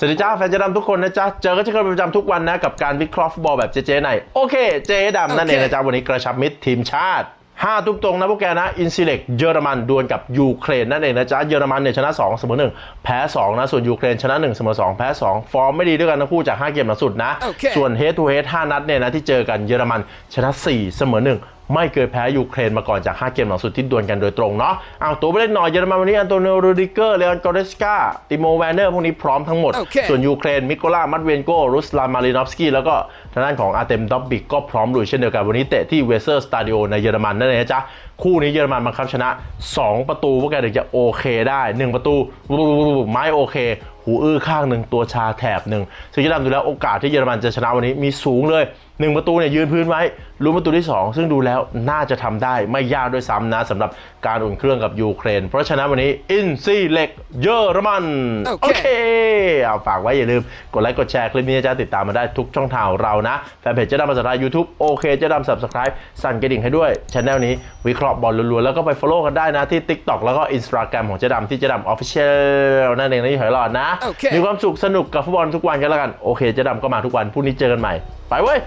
สวัสดีจ้าแฟนเจดำทุกคนนะจ๊ะ เจอกันเช่นเคยเป็นประจำทุกวันนะ กับการวิเคราะห์ฟุตบอลแบบเจ๊ๆในโอเค เจ๊ดำนั่นเองนะจ๊ะ วันนี้กระชับมิตรทีมชาติ5ทุกตรงนะพวกแกนะอินซิเล็กเยอรมันดวลกับยูเครนนั่นเองนะจ๊ะเยอรมันเนี่ยชนะ 2 เสมอ 1 แพ้ 2 นะ ส่วนยูเครนชนะ 1 เสมอ 2 แพ้ 2 ฟอร์มไม่ดีด้วยกันทั้งคู่จาก 5 เกมหลังสุดนะโอเคส่วนเฮดทูเฮด5นัดเนี่ยนะที่เจอกันเยอรมันชนะ 4 เสมอ 1 ไม่เคยแพ้ยูเครนมาก่อนจาก 5 เกมหลังสุดที่ดวลกันโดยตรงเนาะเอาตัวไปเล่นหน่อยเยอรมันวันนี้อันโตนิโอรูดิเกอร์เลออนกอเรสกาติโมแวนเนอร์พวกนี้พร้อมทั้งหมดโอเคส่วนยูเครนมิโกลามัดเวนโกรุสลานมารินอฟสกี้แล้วก็ทางด้านของอาร์เตมดอบบิกก็พร้อมลุยเช่นเดียวกันวันนี้เตะที่เวเซอร์สตาดิโอในเยอรมันนั่นเองนะจ๊ะคู่นี้เยอรมันบังคับชนะ 2 ประตูพวกแกถึงจะโอเคได้ 1 ประตูไม้โอเค หูอื้อข้างหนึ่งตัวชาแถบหนึ่งซึ่งจะทำดูแล้วโอกาสที่เยอรมันจะชนะวันนี้มีสูงเลย 1 ประตูเนี่ยยืนพื้นไว้ลุ้นประตูที่ 2 ซึ่งดูแล้วน่าจะทำได้ไม่ยากด้วยซ้ำนะสำหรับการอุ่นเครื่องกับยูเครน เพราะฉะนั้นวันนี้อินซีเล็กเยอรมัน โอเคโอเคเอาฝากไว้อย่าลืมกดไลค์กดแชร์คลิปนี้นะจะติดตามมาได้ทุกช่องทางของเรานะแฟนเพจเจะดำภาษาไทยยูทูบโอเคเจะดำ subscribe สั่นกระดิ่งให้ด้วยช anel นี้วิเคราะห์บอลล้วนๆแล้วก็ไป follow กันได้นะที่ TikTok แล้วก็ Instagram ของเจะดำที่เจะดำ official นั่นเองนะที่หอยหลอดนะโอเคมีความสุขสนุกกับฟุตบอลทุกวันกันแล้วกัน โอเคเจะดำก็มาทุกวันพรุ่งนี้เจอกันใหม่ ไปเว้ย